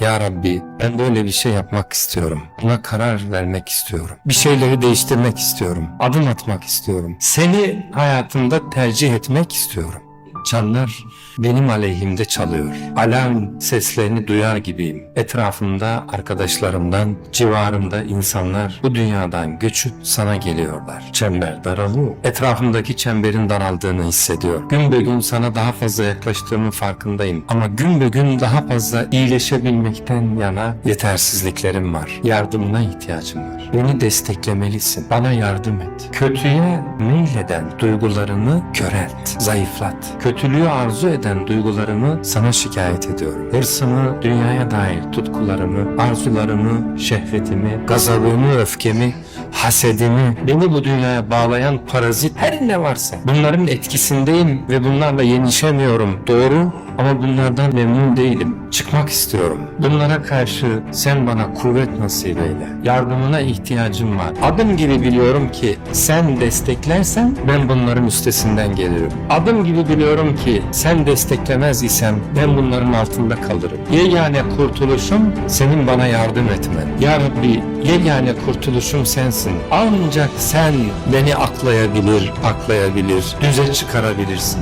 Ya Rabbi ben böyle bir şey yapmak istiyorum. Buna karar vermek istiyorum. Bir şeyleri değiştirmek istiyorum. Adım atmak istiyorum. Seni hayatımda tercih etmek istiyorum. Çanlar benim aleyhimde çalıyor. Alarm seslerini duyar gibiyim. Etrafımda arkadaşlarımdan, civarımda insanlar bu dünyadan göçüp sana geliyorlar. Çember daralıyor. Etrafımdaki çemberin daraldığını hissediyorum. Gün be gün sana daha fazla yaklaştığımın farkındayım. Ama gün be gün daha fazla iyileşebilmekten yana yetersizliklerim var. Yardımına ihtiyacım var. Beni desteklemelisin. Bana yardım et. Kötüye meyleden duygularını körelt, zayıflat. Kötülüğü arzu eden duygularımı sana şikayet ediyorum. Hırsımı, dünyaya dair tutkularımı, arzularımı, şehvetimi, gazabımı, öfkemi, hasedimi, beni bu dünyaya bağlayan parazit her ne varsa bunların etkisindeyim ve bunlarla yenişemiyorum. Doğru ama bunlardan memnun değilim. Çıkmak istiyorum. Bunlara karşı sen bana kuvvet nasip eyle. Yardımına ihtiyacım var. Adım gibi biliyorum ki sen desteklersen ben bunların üstesinden gelirim. Adım gibi biliyorum ki sen desteklemez isem ben bunların altında kalırım. Yegane kurtuluşum senin bana yardım etmen. Ya Rabbi yegane kurtuluşum sensin. Ancak sen beni aklayabilir, aklayabilir, düze çıkarabilirsin.